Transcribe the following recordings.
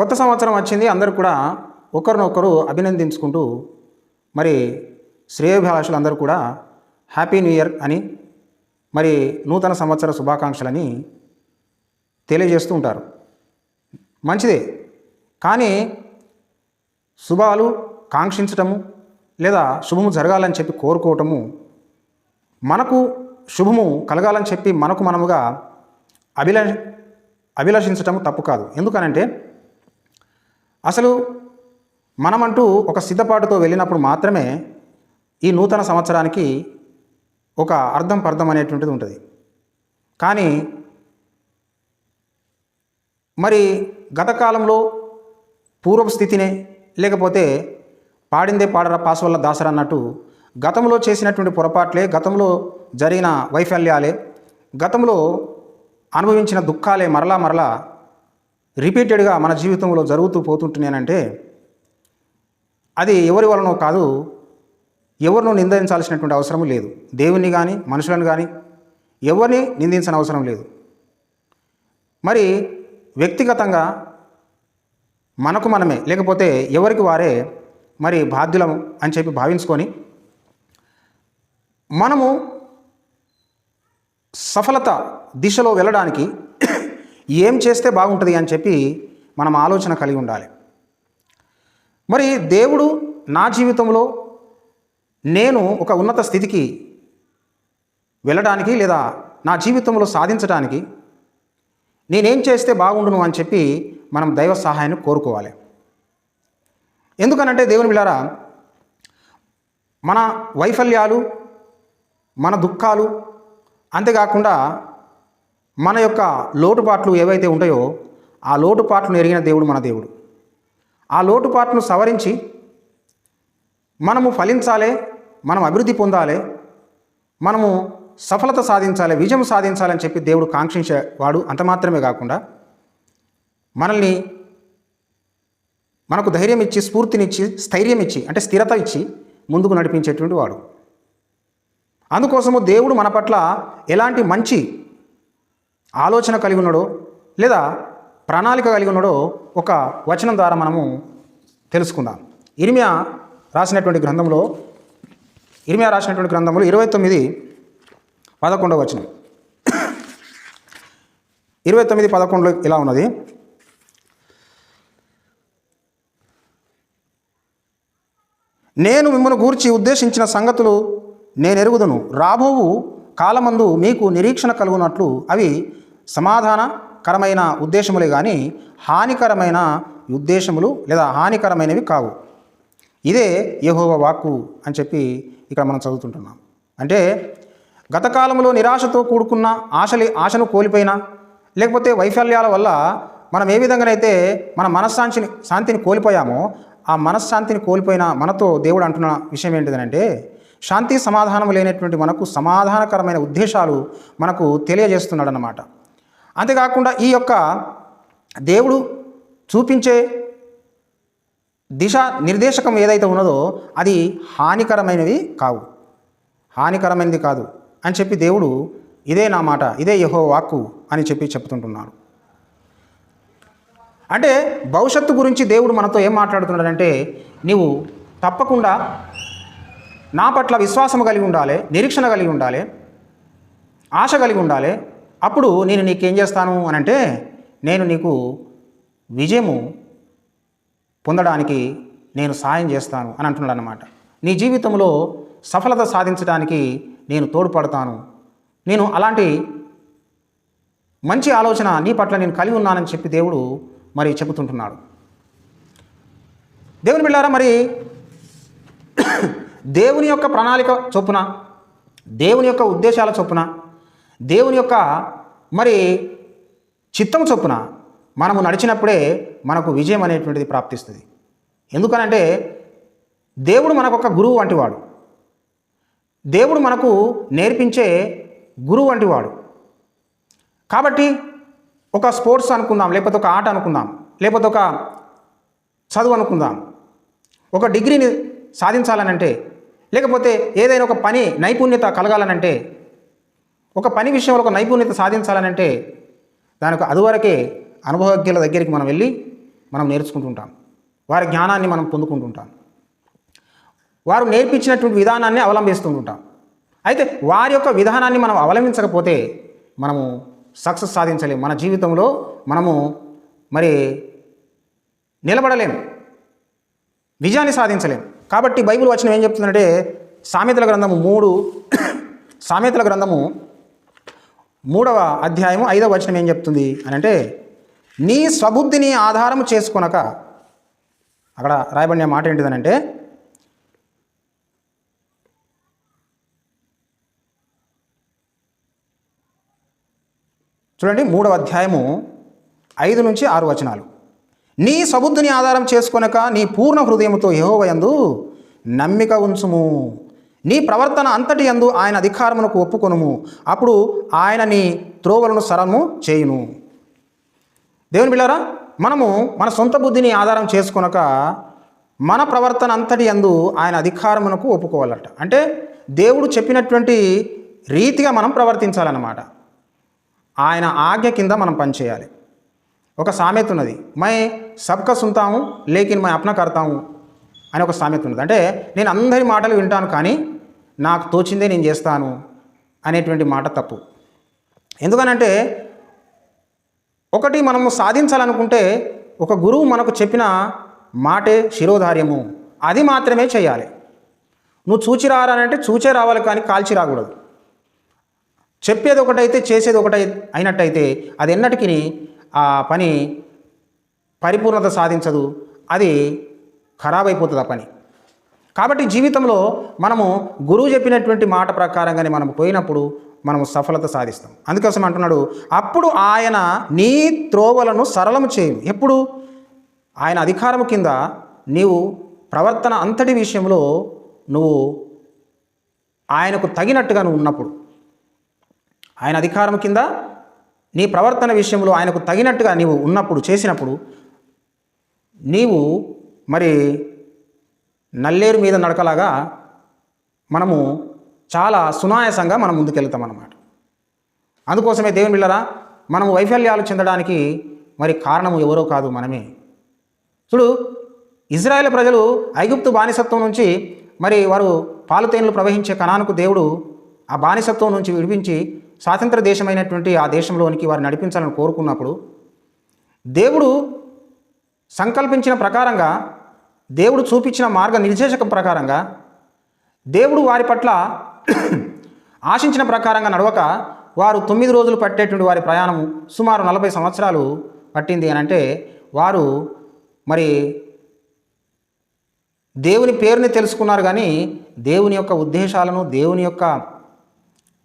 కొత్త సంవత్సరం వచ్చింది అందరూ కూడా ఒకరినొకరు అభినందించుకుంటూ మరి శ్రేయోభిలాషులు అందరూ కూడా హ్యాపీ న్యూ ఇయర్ అని మరి నూతన సంవత్సర శుభాకాంక్షలని తెలియజేస్తూ ఉంటారు. మంచిదే. కానీ శుభాలు కాంక్షించటము లేదా శుభము జరగాలని చెప్పి కోరుకోవటము మనకు శుభము కలగాలని చెప్పి మనకు మనముగా అభిలష అభిలషించటము తప్పు కాదు. ఎందుకనంటే అసలు మనమంటూ ఒక సిద్ధపాటుతో వెళ్ళినప్పుడు మాత్రమే ఈ నూతన సంవత్సరానికి ఒక అర్థం పర్థం అనేటువంటిది ఉంటుంది. కానీ మరి గత కాలంలో పూర్వపు స్థితినే లేకపోతే పాడిందే పాడరా పాస్ వల్ల దాసరా అన్నట్టు గతంలో చేసినటువంటి పొరపాట్లే గతంలో జరిగిన వైఫల్యాలే గతంలో అనుభవించిన దుఃఖాలే మరలా మరలా రిపీటెడ్గా మన జీవితంలో జరుగుతూ పోతుంటున్నానంటే అది ఎవరి వలనో కాదు ఎవరినో నిందించాల్సినటువంటి అవసరం లేదు. దేవుణ్ణి కానీ మనుషులను కానీ ఎవరిని నిందించిన అవసరం లేదు. మరి వ్యక్తిగతంగా మనకు మనమే లేకపోతే ఎవరికి వారే మరి బాధ్యులం అని చెప్పి భావించుకొని మనము సఫలత దిశలో వెళ్ళడానికి ఏం చేస్తే బాగుంటుంది అని చెప్పి మనం ఆలోచన కలిగి ఉండాలి. మరి దేవుడు నా జీవితంలో నేను ఒక ఉన్నత స్థితికి వెళ్ళడానికి లేదా నా జీవితంలో సాధించడానికి నేనేం చేస్తే బాగుండును అని చెప్పి మనం దైవ సహాయాన్ని కోరుకోవాలి. ఎందుకనంటే దేవుని బిళ్ళారా మన వైఫల్యాలు మన దుఃఖాలు అంతేకాకుండా మన యొక్క లోటుపాట్లు ఏవైతే ఉంటాయో ఆ లోటుపాట్లను ఎరిగిన దేవుడు మన దేవుడు. ఆ లోటుపాట్లను సవరించి మనము ఫలించాలి మనం అభివృద్ధి పొందాలి మనము సఫలత సాధించాలి విజయం సాధించాలని చెప్పి దేవుడు కాంక్షించేవాడు అంత మాత్రమే కాకుండా మనల్ని మనకు ధైర్యం ఇచ్చి స్ఫూర్తినిచ్చి స్థైర్యం ఇచ్చి అంటే స్థిరత ఇచ్చి ముందుకు నడిపించేటువంటి వాడు. అందుకోసము దేవుడు మన పట్ల ఎలాంటి మంచి ఆలోచన కలిగి ఉన్నాడో లేదా ప్రణాళిక కలిగి ఉన్నాడో ఒక వచనం ద్వారా మనము తెలుసుకుందాం. ఇర్మియా రాసినటువంటి గ్రంథంలో ఇర్మియా రాసినటువంటి గ్రంథంలో ఇరవై తొమ్మిది పదకొండవ వచనం. ఇరవై తొమ్మిది పదకొండులో ఇలా ఉన్నది. నేను మిమ్మల్ని గూర్చి ఉద్దేశించిన సంగతులు నేను ఎరుగుదును రాబోవు కాలమందు మీకు నిరీక్షణ కలుగునట్లు అవి సమాధానకరమైన ఉద్దేశములే కానీ హానికరమైన ఉద్దేశములు లేదా హానికరమైనవి కావు. ఇదే యహోవ వాక్కు అని చెప్పి ఇక్కడ మనం చదువుతుంటున్నాం. అంటే గతకాలంలో నిరాశతో కూడుకున్న ఆశలి ఆశను కోల్పోయినా లేకపోతే వైఫల్యాల వల్ల మనం ఏ విధంగానైతే మన మనశ్శాంతిని శాంతిని కోల్పోయామో ఆ మనశ్శాంతిని కోల్పోయిన మనతో దేవుడు అంటున్న విషయం ఏంటిదనంటే శాంతి సమాధానం లేనటువంటి మనకు సమాధానకరమైన ఉద్దేశాలు మనకు తెలియజేస్తున్నాడు అన్నమాట అంతేకాకుండా ఈ యొక్క దేవుడు చూపించే దిశ నిర్దేశకం ఏదైతే ఉన్నదో అది హానికరమైనవి కావు. హానికరమైనది కాదు అని చెప్పి దేవుడు ఇదే నా మాట ఇదే యహో వాక్కు అని చెప్పి చెప్తుంటున్నాడు. అంటే భవిష్యత్తు గురించి దేవుడు మనతో ఏం మాట్లాడుతున్నాడంటే నీవు తప్పకుండా నా పట్ల విశ్వాసం కలిగి ఉండాలి నిరీక్షణ కలిగి ఉండాలి ఆశ కలిగి ఉండాలి. అప్పుడు నేను నీకేం చేస్తాను అని అంటే నేను నీకు విజయము పొందడానికి నేను సాయం చేస్తాను అని అంటున్నాడు అన్నమాట నీ జీవితంలో సఫలత సాధించడానికి నేను తోడ్పడతాను. నేను అలాంటి మంచి ఆలోచన నీ పట్ల నేను కలిగి ఉన్నానని చెప్పి దేవుడు మరి చెబుతుంటున్నాడు. దేవుని బిళ్ళారా మరి దేవుని యొక్క ప్రణాళిక చొప్పున దేవుని యొక్క ఉద్దేశాల చొప్పున దేవుని యొక్క మరి చిత్తం చొప్పున మనము నడిచినప్పుడే మనకు విజయం అనేటువంటిది ప్రాప్తిస్తుంది. ఎందుకనంటే దేవుడు మనకు ఒక గురువు వంటివాడు. దేవుడు మనకు నేర్పించే గురువు వంటివాడు. కాబట్టి ఒక స్పోర్ట్స్ అనుకుందాం లేకపోతే ఒక ఆట అనుకుందాం లేకపోతే ఒక చదువు అనుకుందాం. ఒక డిగ్రీని సాధించాలనంటే లేకపోతే ఏదైనా ఒక పని నైపుణ్యత కలగాలనంటే ఒక పని విషయంలో ఒక నైపుణ్యత సాధించాలనంటే దానికి అదివరకే అనుభవజ్ఞుల దగ్గరికి మనం వెళ్ళి మనం నేర్చుకుంటుంటాం. వారి జ్ఞానాన్ని మనం పొందుకుంటుంటాం. వారు నేర్పించినటువంటి విధానాన్ని అవలంబిస్తుంటాం అయితే వారి యొక్క విధానాన్ని మనం అవలంబించకపోతే మనము సక్సెస్ సాధించలేము మన జీవితంలో మనము మరి నిలబడలేము విజయాన్ని సాధించలేం. కాబట్టి బైబిల్ వచనం ఏం చెప్తుందంటే సామెతల గ్రంథము మూడు సామెతల గ్రంథము మూడవ అధ్యాయము ఐదవ వచనం ఏం చెప్తుంది అని అంటే నీ స్వబుద్ధిని ఆధారం చేసుకొనక అక్కడ రాయబడిన మాట ఏంటిదనంటే చూడండి మూడవ అధ్యాయము ఐదు నుంచి ఆరు వచనాలు. నీ సబుద్ధిని ఆధారం చేసుకొనక నీ పూర్ణ హృదయముతో యహోవయందు నమ్మిక ఉంచుము. నీ ప్రవర్తన అంతటి యందు ఆయన అధికారమునకు ఒప్పుకొనుము. అప్పుడు ఆయన నీ త్రోవలను సరము చేయును. దేవుని బిళ్ళారా మనము మన సొంత బుద్ధిని ఆధారం చేసుకొనక మన ప్రవర్తన అంతటి యందు ఆయన అధికారమునకు ఒప్పుకోవాలట. అంటే దేవుడు చెప్పినటువంటి రీతిగా మనం ప్రవర్తించాలన్నమాట. ఆయన ఆజ్ఞ కింద మనం పనిచేయాలి. ఒక సామెత ఉన్నది. మై సబ్క సుంతాము లేకిన్ మై అప్న కర్తాము అని ఒక సామెత ఉన్నది. అంటే నేను అందరి మాటలు వింటాను కానీ నాకు తోచిందే నేను చేస్తాను అనేటువంటి మాట తప్పు. ఎందుకనంటే ఒకటి మనము సాధించాలనుకుంటే ఒక గురువు మనకు చెప్పిన మాటే శిరోధార్యము. అది మాత్రమే చేయాలి. నువ్వు చూచి రారానంటే చూచే రావాలి కానీ కాల్చి రాకూడదు. చెప్పేది ఒకటైతే చేసేది ఒకటై అయినట్టయితే అది ఎన్నటికీ ఆ పని పరిపూర్ణత సాధించదు. అది ఖరాబ్ అయిపోతుంది ఆ పని. కాబట్టి జీవితంలో మనము గురువు చెప్పినటువంటి మాట ప్రకారంగానే మనం పోయినప్పుడు మనము సఫలత సాధిస్తాం. అందుకోసం అంటున్నాడు అప్పుడు ఆయన నీ త్రోవలను సరళము చేయు. ఎప్పుడు? ఆయన అధికారం కింద నీవు ప్రవర్తన అంతటి విషయంలో నువ్వు ఆయనకు తగినట్టుగా నువ్వు ఉన్నప్పుడు. ఆయన అధికారం కింద నీ ప్రవర్తన విషయంలో ఆయనకు తగినట్టుగా నీవు ఉన్నప్పుడు చేసినప్పుడు నీవు మరి నల్లేరు మీద నడకలాగా మనము చాలా సునాయాసంగా మనం ముందుకెళ్తాం అన్నమాట అందుకోసమే దేవుని బిళ్ళరా మనము వైఫల్యాలు చెందడానికి మరి కారణము ఎవరో కాదు మనమే. చూడు ఇజ్రాయెల్ ప్రజలు ఐగుప్తు బానిసత్వం నుంచి మరి వారు పాలతేనులు ప్రవహించే కణానికి దేవుడు ఆ బానిసత్వం నుంచి విడిపించి స్వాతంత్ర దేశమైనటువంటి ఆ దేశంలోనికి వారు నడిపించాలని కోరుకున్నప్పుడు దేవుడు సంకల్పించిన ప్రకారంగా దేవుడు చూపించిన మార్గ నిర్దేశకం ప్రకారంగా దేవుడు వారి పట్ల ఆశించిన ప్రకారంగా నడవక వారు తొమ్మిది రోజులు పట్టేటువంటి వారి ప్రయాణం సుమారు నలభై సంవత్సరాలు పట్టింది అని అంటే వారు మరి దేవుని పేరుని తెలుసుకున్నారు కానీ దేవుని యొక్క ఉద్దేశాలను దేవుని యొక్క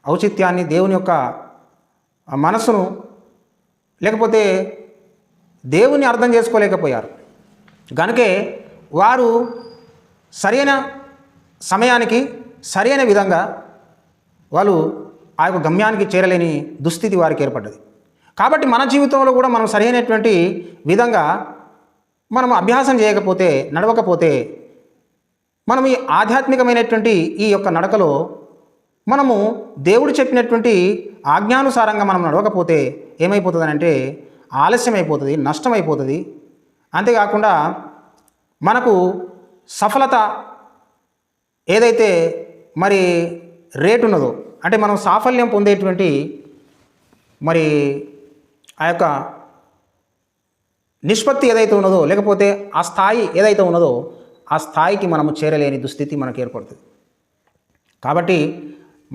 ఔచిత్యాన్ని దేవుని యొక్క మనసును లేకపోతే దేవుని అర్థం చేసుకోలేకపోయారు. కనుకే వారు సరైన సమయానికి సరైన విధంగా వాళ్ళు ఆ యొక్క గమ్యానికి చేరలేని దుస్థితి వారికి ఏర్పడ్డది. కాబట్టి మన జీవితంలో కూడా మనం సరైనటువంటి విధంగా మనం అభ్యాసం చేయకపోతే నడవకపోతే మనం ఈ ఆధ్యాత్మికమైనటువంటి ఈ యొక్క నడకలో మనము దేవుడు చెప్పినటువంటి ఆజ్ఞానుసారంగా మనం నడవకపోతే ఏమైపోతుంది అంటే ఆలస్యం అయిపోతుంది నష్టం అయిపోతుంది అంతేకాకుండా మనకు సఫలత ఏదైతే మరి రేటు ఉన్నదో అంటే మనం సాఫల్యం పొందేటువంటి మరి ఆ యొక్క నిష్పత్తి ఏదైతే ఉన్నదో లేకపోతే ఆ స్థాయి ఏదైతే ఉన్నదో ఆ స్థాయికి మనము చేరలేని దుస్థితి మనకు ఏర్పడుతుంది. కాబట్టి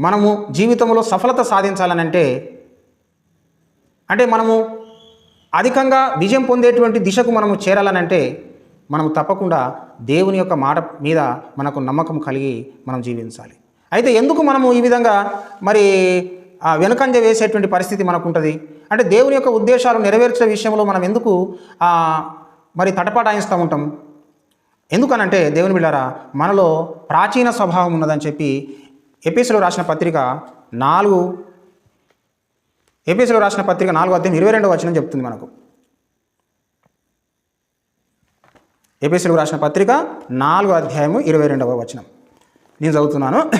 మనము జీవితంలో సఫలత సాధించాలనంటే అంటే మనము అధికంగా విజయం పొందేటువంటి దిశకు మనము చేరాలనంటే మనము తప్పకుండా దేవుని యొక్క మాట మీద మనకు నమ్మకం కలిగి మనం జీవించాలి. అయితే ఎందుకు మనము ఈ విధంగా మరి వెనుకంజ వేసేటువంటి పరిస్థితి మనకు ఉంటుంది అంటే దేవుని యొక్క ఉద్దేశాలు నెరవేర్చే విషయంలో మనం ఎందుకు మరి తటపటాయిస్తూ ఉంటాం? ఎందుకనంటే దేవుని బిళ్ళారా మనలో ప్రాచీన స్వభావం ఉన్నదని చెప్పి ఎపిసులో రాసిన పత్రిక నాలుగు ఎపిసులో రాసిన పత్రిక నాలుగు అధ్యాయం ఇరవై రెండవ వచనం చెప్తుంది మనకు. ఎపిసులకు రాసిన పత్రిక నాలుగు అధ్యాయము ఇరవై రెండవ వచనం. నేను చదువుతున్నాను.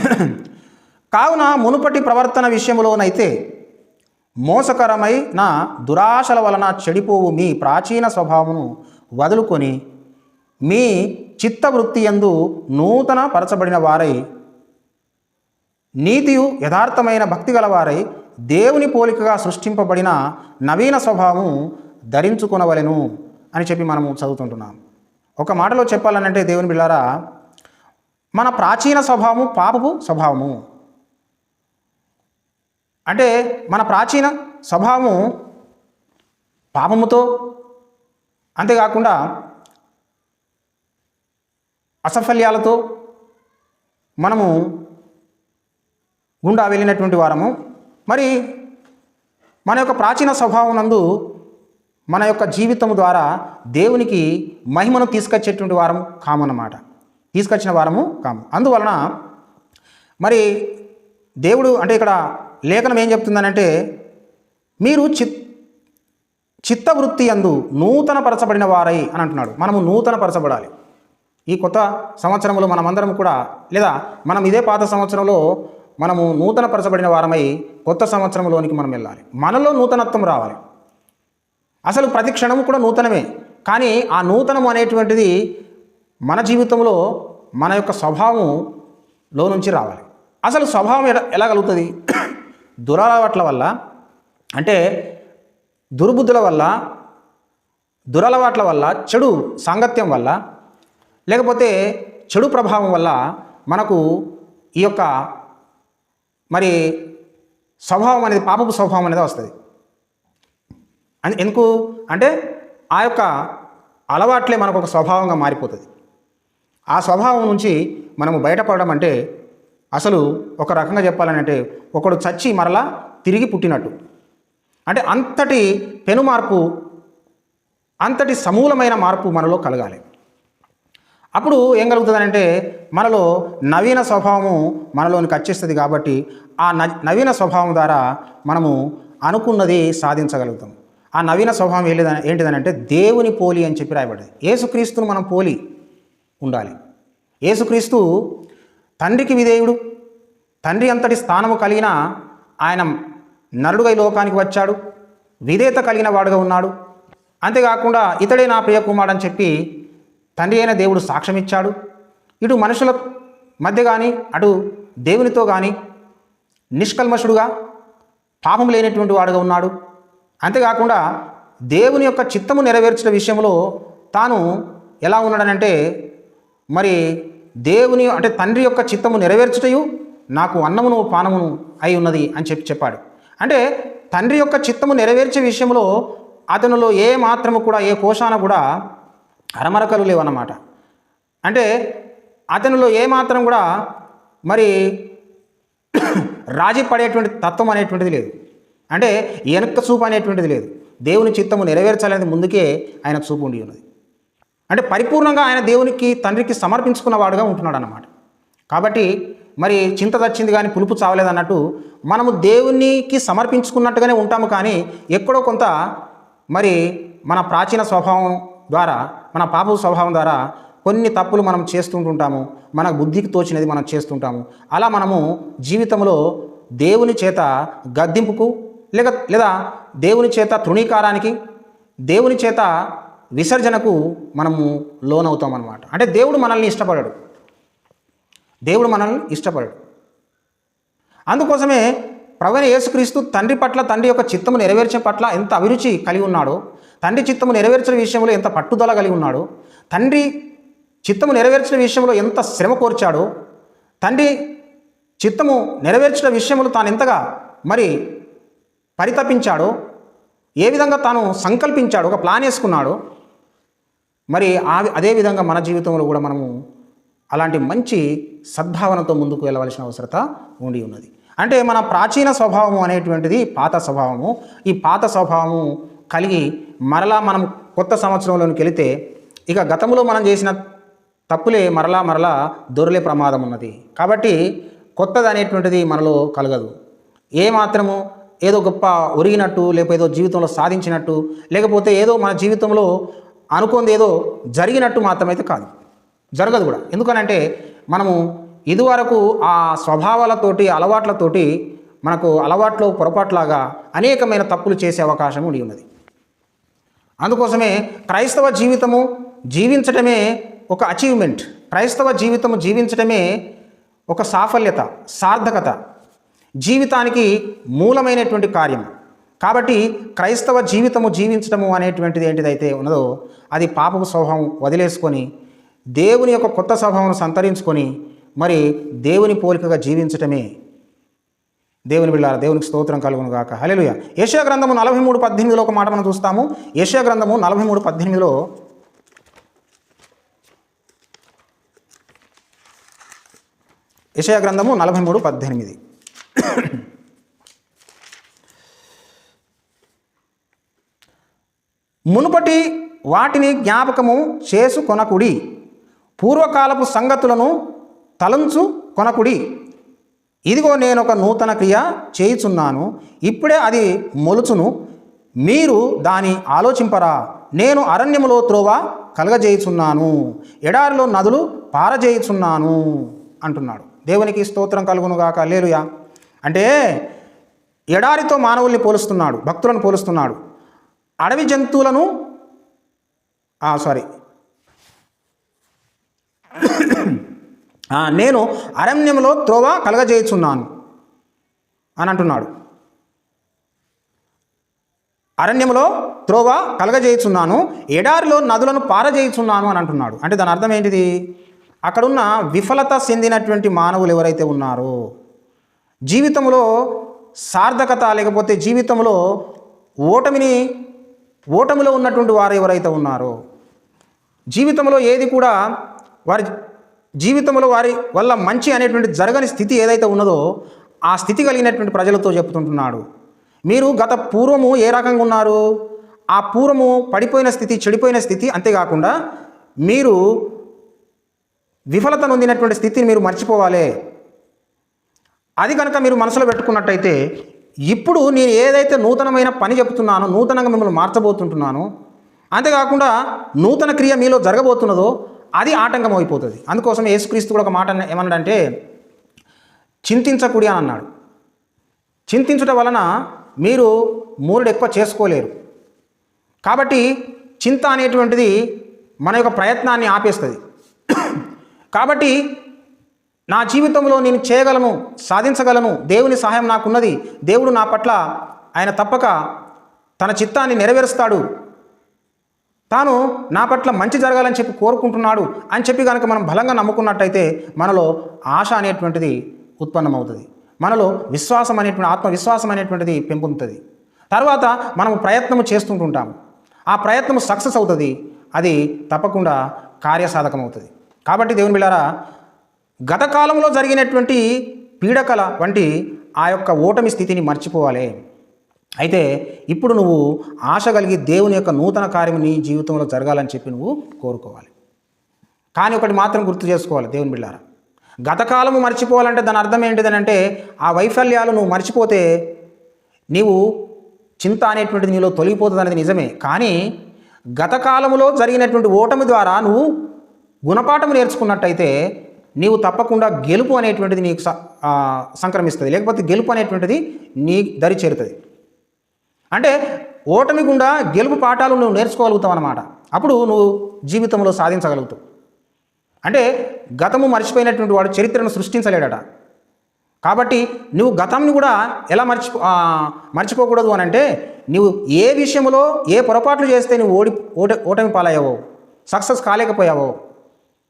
కావున మునుపటి ప్రవర్తన విషయంలోనైతే మోసకరమైన దురాశల వలన చెడిపోవు మీ ప్రాచీన స్వభావమును వదులుకొని మీ చిత్తవృత్తి యందు నూతన పరచబడిన వారై నీతియు యథార్థమైన భక్తి గలవారై దేవుని పోలికగా సృష్టింపబడిన నవీన స్వభావం ధరించుకొనవలెను అని చెప్పి మనము చదువుతుంటున్నాం. ఒక మాటలో చెప్పాలనంటే దేవుని బిళ్ళారా మన ప్రాచీన స్వభావము పాపపు స్వభావము. అంటే మన ప్రాచీన స్వభావము పాపముతో అంతేకాకుండా అసఫల్యాలతో మనము గుండా వెళ్ళినటువంటి వారము. మరి మన యొక్క ప్రాచీన స్వభావం నందు మన యొక్క జీవితం ద్వారా దేవునికి మహిమను తీసుకొచ్చేటువంటి వారము కాము అన్నమాట తీసుకొచ్చిన వారము కాము. అందువలన మరి దేవుడు అంటే ఇక్కడ లేఖనం ఏం చెప్తుందనంటే మీరు చిత్ చిత్తవృత్తి అందు నూతన పరచబడిన వారై అని అంటున్నాడు. మనము నూతన పరచబడాలి ఈ కొత్త సంవత్సరంలో మనమందరం కూడా లేదా మనం ఇదే పాత సంవత్సరంలో మనము నూతన పరచబడిన వారమై కొత్త సంవత్సరంలోనికి మనం వెళ్ళాలి. మనలో నూతనత్వం రావాలి. అసలు ప్రతి క్షణము కూడా నూతనమే. కానీ ఆ నూతనం అనేటువంటిది మన జీవితంలో మన యొక్క స్వభావంలో నుంచి రావాలి. అసలు స్వభావం ఎలా ఎలా కలుగుతుంది? దురలవాట్ల వల్ల అంటే దుర్బుద్ధుల వల్ల దురలవాట్ల వల్ల చెడు సాంగత్యం వల్ల లేకపోతే చెడు ప్రభావం వల్ల మనకు ఈ యొక్క మరి స్వభావం అనేది పాపపు స్వభావం అనేది వస్తుంది. అని ఎందుకు? అంటే ఆ యొక్క అలవాట్లే మనకు ఒక స్వభావంగా మారిపోతుంది. ఆ స్వభావం నుంచి మనము బయటపడడం అంటే అసలు ఒక రకంగా చెప్పాలంటే ఒకడు చచ్చి మరలా తిరిగి పుట్టినట్టు. అంటే అంతటి పెను మార్పు అంతటి సమూలమైన మార్పు మనలో కలగాలి. అప్పుడు ఏం కలుగుతుందంటే మనలో నవీన స్వభావము మనలోనికి వచ్చేస్తుంది కాబట్టి ఆ నవీన స్వభావం ద్వారా మనము అనుకున్నది సాధించగలుగుతాం. ఆ నవీన స్వభావం ఏంటిదని ఏంటిదనంటే దేవుని పోలి అని చెప్పి రాయబడింది యేసుక్రీస్తును మనం పోలి ఉండాలి. యేసుక్రీస్తు తండ్రికి విధేయుడు. తండ్రి అంతటి స్థానము కలిగిన ఆయన నరుడుగా లోకానికి వచ్చాడు. విధేయత కలిగిన వాడుగా ఉన్నాడు. అంతేకాకుండా ఇతడే నా ప్రియ కుమారుడు అని చెప్పి తండ్రి అయిన దేవుడు సాక్ష్యమిచ్చాడు. ఇటు మనుషుల మధ్య కానీ అటు దేవునితో కానీ నిష్కల్మషుడుగా పాపం లేనటువంటి వాడుగా ఉన్నాడు. అంతేకాకుండా దేవుని యొక్క చిత్తము నెరవేర్చిన విషయంలో తాను ఎలా ఉన్నాడనంటే మరి దేవుని అంటే తండ్రి యొక్క చిత్తము నెరవేర్చుటయు నాకు అన్నమును పానమును అయి ఉన్నది అని చెప్పి చెప్పాడు. అంటే తండ్రి యొక్క చిత్తము నెరవేర్చే విషయంలో అతనిలో ఏ మాత్రము కూడా ఏ కోశాన కూడా అరమరకలు లేవన్నమాట. అంటే అతనిలో ఏ మాత్రం కూడా మరి రాజీ పడేటువంటి తత్వం అనేటువంటిది లేదు. అంటే వెనక్క చూపు అనేటువంటిది లేదు. దేవుని చిత్తము నెరవేర్చాలనేది ముందుకే ఆయన చూపు ఉండి ఉన్నది. అంటే పరిపూర్ణంగా ఆయన దేవునికి తండ్రికి సమర్పించుకున్న వాడుగా ఉంటున్నాడు అన్నమాట కాబట్టి మరి చింత తచ్చింది కానీ పులుపు చావలేదు అన్నట్టు మనము దేవునికి సమర్పించుకున్నట్టుగానే ఉంటాము కానీ ఎక్కడో కొంత మరి మన ప్రాచీన స్వభావం ద్వారా మన పాప స్వభావం ద్వారా కొన్ని తప్పులు మనం చేస్తుంటుంటాము. మన బుద్ధికి తోచినది మనం చేస్తుంటాము. అలా మనము జీవితంలో దేవుని చేత గద్దింపుకు లేక లేదా దేవుని చేత తృణీకారానికి దేవుని చేత విసర్జనకు మనము లోనవుతాం అనమాట అంటే దేవుడు మనల్ని ఇష్టపడడు. దేవుడు మనల్ని ఇష్టపడడు. అందుకోసమే ప్రవణ యేసుక్రీస్తు తండ్రి పట్ల తండ్రి యొక్క చిత్తము నెరవేర్చే పట్ల ఎంత అభిరుచి కలిగి ఉన్నాడో తండ్రి చిత్తము నెరవేర్చిన విషయంలో ఎంత పట్టుదల కలిగి ఉన్నాడో? తండ్రి చిత్తము నెరవేర్చిన విషయంలో ఎంత శ్రమ కోర్చాడో? తండ్రి చిత్తము నెరవేర్చిన విషయంలో తాను ఎంతగా మరి పరితపించాడో? ఏ విధంగా తాను సంకల్పించాడు? ఒక ప్లాన్ వేసుకున్నాడు? మరి ఆ అదే విధంగా మన జీవితంలో కూడా మనము అలాంటి మంచి సద్భావనతో ముందుకు వెళ్ళవలసిన అవసరత ఉండి ఉన్నది. అంటే మన ప్రాచీన స్వభావము అనేటువంటిది పాత స్వభావము. ఈ పాత స్వభావము కలిగి మరలా మనం కొత్త సంవత్సరంలోనికి వెళితే ఇక గతంలో మనం చేసిన తప్పులే మరలా మరలా దొరలే ప్రమాదం ఉన్నది. కాబట్టి కొత్తది అనేటువంటిది మనలో కలగదు. ఏ మాత్రము ఏదో గొప్ప ఒరిగినట్టు లేకపోతే ఏదో జీవితంలో సాధించినట్టు లేకపోతే ఏదో మన జీవితంలో అనుకుంది ఏదో జరిగినట్టు మాత్రమైతే కాదు. జరగదు కూడా. ఎందుకనంటే మనము ఇదివరకు ఆ స్వభావాలతోటి అలవాట్లతోటి మనకు అలవాట్లో పొరపాట్లాగా అనేకమైన తప్పులు చేసే అవకాశం ఉండి ఉన్నది. అందుకోసమే క్రైస్తవ జీవితము జీవించటమే ఒక అచీవ్మెంట్ క్రైస్తవ జీవితము జీవించటమే ఒక సాఫల్యత సార్థకత. జీవితానికి మూలమైనటువంటి కార్యం. కాబట్టి క్రైస్తవ జీవితము జీవించడము అనేటువంటిది ఏంటిదైతే ఉన్నదో అది పాపపు స్వభావం వదిలేసుకొని దేవుని యొక్క కొత్త స్వభావం సంతరించుకొని మరి దేవుని పోలికగా జీవించటమే దేవుని బిళ్ళార దేవునికి స్తోత్రం కలుగును గాక హల్లెలూయా. యెషయా గ్రంథము నలభై మూడు పద్దెనిమిదిలో ఒక మాట మనం చూస్తాము. ఏషియా గ్రంథము నలభై మూడు పద్దెనిమిదిలో యషయా గ్రంథము నలభై మూడు పద్దెనిమిది. మునుపటి వాటిని జ్ఞాపకము చేసుకొనకుడి పూర్వకాలపు సంగతులను తలంచు కొనకుడి ఇదిగో నేను ఒక నూతన క్రియ చేయుచున్నాను ఇప్పుడే అది మొలుచును. మీరు దాని ఆలోచింపరా. నేను అరణ్యములో త్రోవ కలగజేయుచున్నాను ఎడారిలో నదులు పారజేయుచున్నాను అంటున్నాడు. దేవునికి స్తోత్రం కలుగునుగాక లేలుయా అంటే ఎడారితో మానవుల్ని పోలుస్తున్నాడు భక్తులను పోలుస్తున్నాడు. అడవి జంతువులను సారీ. నేను అరణ్యంలో త్రోవ కలగజేయుచున్నాను అని అంటున్నాడు. అరణ్యంలో త్రోవ కలగజేయుచున్నాను ఎడారిలో నదులను పారజేయుచున్నాను అని అంటున్నాడు. అంటే దాని అర్థం ఏంటిది? అక్కడున్న విఫలత చెందినటువంటి మానవులు ఎవరైతే ఉన్నారో జీవితంలో సార్థకత లేకపోతే జీవితంలో ఓటమిని ఓటమిలో ఉన్నటువంటి వారు ఎవరైతే ఉన్నారో జీవితంలో ఏది కూడా వారి జీవితంలో వారి వల్ల మంచి అనేటువంటి జరగని స్థితి ఏదైతే ఉన్నదో ఆ స్థితి కలిగినటువంటి ప్రజలతో చెప్తుంటున్నాడు. మీరు గత పూర్వము ఏ రకంగా ఉన్నారు? ఆ పూర్వము పడిపోయిన స్థితి చెడిపోయిన స్థితి అంతేకాకుండా మీరు విఫలత నొందినటువంటి స్థితిని మీరు మర్చిపోవాలి. అది కనుక మీరు మనసులో పెట్టుకున్నట్టయితే ఇప్పుడు నేను ఏదైతే నూతనమైన పని చెప్తున్నానో నూతనంగా మిమ్మల్ని మార్చబోతుంటున్నాను అంతేకాకుండా నూతన క్రియ మీలో జరగబోతున్నదో అది ఆటంకం అయిపోతుంది అందుకోసం యేసుక్రీస్తు కూడా ఒక మాట ఏమన్నాడంటే చింతించకుడి అని అన్నాడు. చింతించడం వలన మీరు మూరుడు ఎక్కువ చేసుకోలేరు. కాబట్టి చింత అనేటువంటిది మన యొక్క ప్రయత్నాన్ని ఆపేస్తుంది. కాబట్టి నా జీవితంలో నేను చేయగలను సాధించగలను దేవుని సహాయం నాకున్నది దేవుడు నా పట్ల ఆయన తప్పక తన చిత్తాన్ని నెరవేరుస్తాడు తాను నా పట్ల మంచి జరగాలని చెప్పి కోరుకుంటున్నాడు అని చెప్పి కనుక మనం బలంగా నమ్ముకున్నట్టయితే మనలో ఆశ అనేటువంటిది ఉత్పన్నమవుతుంది. మనలో విశ్వాసం అనేటువంటి ఆత్మవిశ్వాసం అనేటువంటిది పెంపొందుతుంది. తర్వాత మనం ప్రయత్నం చేస్తుంటుంటాం. ఆ ప్రయత్నం సక్సెస్ అవుతుంది. అది తప్పకుండా కార్యసాధకం అవుతుంది కాబట్టి దేవుని బిళ్ళారా గత కాలంలో జరిగినటువంటి పీడకల వంటి ఆ యొక్క ఓటమి స్థితిని మర్చిపోవాలి. అయితే ఇప్పుడు నువ్వు ఆశ కలిగి దేవుని యొక్క నూతన కార్యం నీ జీవితంలో జరగాలని చెప్పి నువ్వు కోరుకోవాలి. కానీ ఒకటి మాత్రం గుర్తు చేసుకోవాలి దేవుని బిళ్ళారా. గతకాలము మర్చిపోవాలంటే దాని అర్థం ఏంటిదని అంటే ఆ వైఫల్యాలు నువ్వు మర్చిపోతే నీవు చింత అనేటువంటిది నీలో తొలగిపోతుంది అనేది నిజమే. కానీ గతకాలములో జరిగినటువంటి ఓటమి ద్వారా నువ్వు గుణపాఠం నేర్చుకున్నట్టయితే నీవు తప్పకుండా గెలుపు అనేటువంటిది నీకు సంక్రమిస్తుంది. లేకపోతే గెలుపు అనేటువంటిది నీ దరి చేరుతుంది. అంటే ఓటమి గుండా గెలుపు పాఠాలు నువ్వు నేర్చుకోగలుగుతావు అనమాట అప్పుడు నువ్వు జీవితంలో సాధించగలుగుతావు. అంటే గతము మర్చిపోయినటువంటి వాడు చరిత్రను సృష్టించలేడట. కాబట్టి నువ్వు గతంని కూడా ఎలా మర్చిపో మర్చిపోకూడదు అని అంటే నువ్వు ఏ విషయంలో ఏ పొరపాట్లు చేస్తే నువ్వు ఓడి ఓట ఓటమి పాలయ్యావో సక్సెస్ కాలేకపోయావో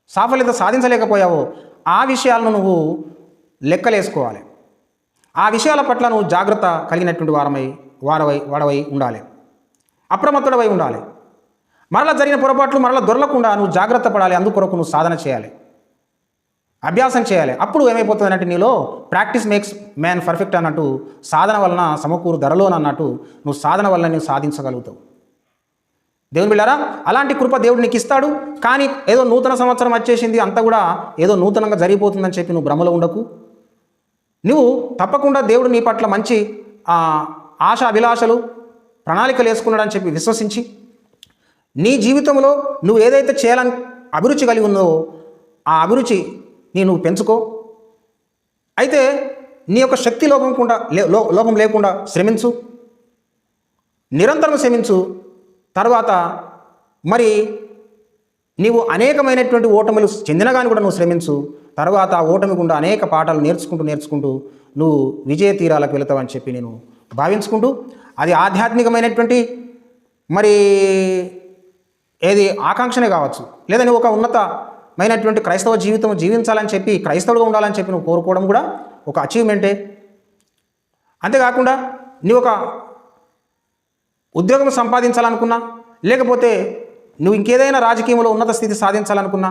సాఫల్యత సాధించలేకపోయావో ఆ విషయాలను నువ్వు లెక్కలేసుకోవాలి. ఆ విషయాల పట్ల నువ్వు జాగ్రత్త కలిగినటువంటి వారమై వాడవై వాడవై ఉండాలి. అప్రమత్తుడవై ఉండాలి. మరలా జరిగిన పొరపాట్లు మరలా దొరలకుండా నువ్వు జాగ్రత్త పడాలి. అందుకొరకు నువ్వు సాధన చేయాలి. అభ్యాసం చేయాలి. అప్పుడు ఏమైపోతుంది అంటే నీలో ప్రాక్టీస్ మేక్స్ మ్యాన్ పర్ఫెక్ట్ అన్నట్టు సాధన వలన సమకూరు ధరలోన అన్నట్టు నువ్వు సాధన వలన నువ్వు సాధించగలుగుతావు. దేవుని బిళ్ళారా అలాంటి కృప దేవుడు నీకు ఇస్తాడు. కానీ ఏదో నూతన సంవత్సరం వచ్చేసింది అంతా కూడా ఏదో నూతనంగా జరిగిపోతుందని చెప్పి నువ్వు భ్రమలో ఉండకు. నువ్వు తప్పకుండా దేవుడు నీ పట్ల మంచి ఆశ అభిలాషలు ప్రణాళికలు వేసుకున్నాడని చెప్పి విశ్వసించి నీ జీవితంలో నువ్వు ఏదైతే చేయాలని అభిరుచి కలిగి ఉందో ఆ అభిరుచి నీ నువ్వు పెంచుకో. అయితే నీ యొక్క శక్తి లోపం లోపం లేకుండా శ్రమించు. నిరంతరం శ్రమించు. తర్వాత మరి నీవు అనేకమైనటువంటి ఓటములు చెందిన కానీ కూడా నువ్వు శ్రమించు. తర్వాత ఆ ఓటమి గుండా అనేక పాఠాలు నేర్చుకుంటూ నేర్చుకుంటూ నువ్వు విజయ తీరాలకు వెళతావని చెప్పి నేను భావించుకుంటూ అది ఆధ్యాత్మికమైనటువంటి మరి ఏది ఆకాంక్షనే కావచ్చు. లేదా నువ్వు ఒక ఉన్నతమైనటువంటి క్రైస్తవ జీవితం జీవించాలని చెప్పి క్రైస్తవుడుగా ఉండాలని చెప్పి నువ్వు కోరుకోవడం కూడా ఒక అచీవ్మెంటే అంతేకాకుండా నీ ఒక ఉద్యోగం సంపాదించాలనుకున్నా లేకపోతే నువ్వు ఇంకేదైనా రాజకీయంలో ఉన్నత స్థితి సాధించాలనుకున్నా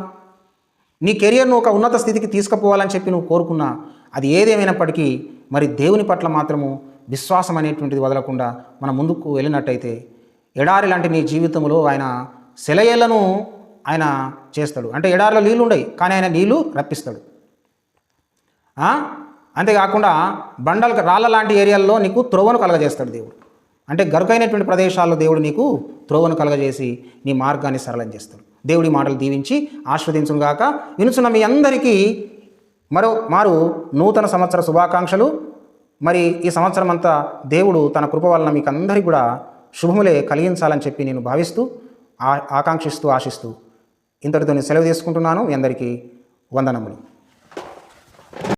నీ కెరియర్ను ఒక ఉన్నత స్థితికి తీసుకుపోవాలని చెప్పి నువ్వు కోరుకున్నా అది ఏదేమైనప్పటికీ మరి దేవుని పట్ల మాత్రము విశ్వాసం అనేటువంటిది వదలకుండా మనం ముందుకు వెళ్ళినట్టయితే ఎడారి లాంటి నీ జీవితంలో ఆయన సెలయేళ్ళను ఆయన చేస్తాడు. అంటే ఎడారిలో నీళ్ళు ఉండవు కానీ ఆయన నీళ్ళు రప్పిస్తాడు. అంతేకాకుండా బండల రాళ్ళ లాంటి ఏరియాల్లో నీకు త్రోవను కలగజేస్తాడు దేవుడు. అంటే గరుకైనటువంటి ప్రదేశాల్లో దేవుడు నీకు త్రోవను కలగజేసి నీ మార్గాన్ని సరళం చేస్తాడు. దేవుడి మాటలు దీవించి ఆస్వాదించుగాక వినుచున్న మీ అందరికీ మరో మారు నూతన సంవత్సర శుభాకాంక్షలు. మరి ఈ సంవత్సరం అంతా దేవుడు తన కృప వలన మీకు అందరికీ కూడా శుభములే కలిగించాలని చెప్పి నేను భావిస్తూ ఆ ఆకాంక్షిస్తూ ఆశిస్తూ ఇంతటితో నేను సెలవు తీసుకుంటున్నాను మీ అందరికీ వందనములు.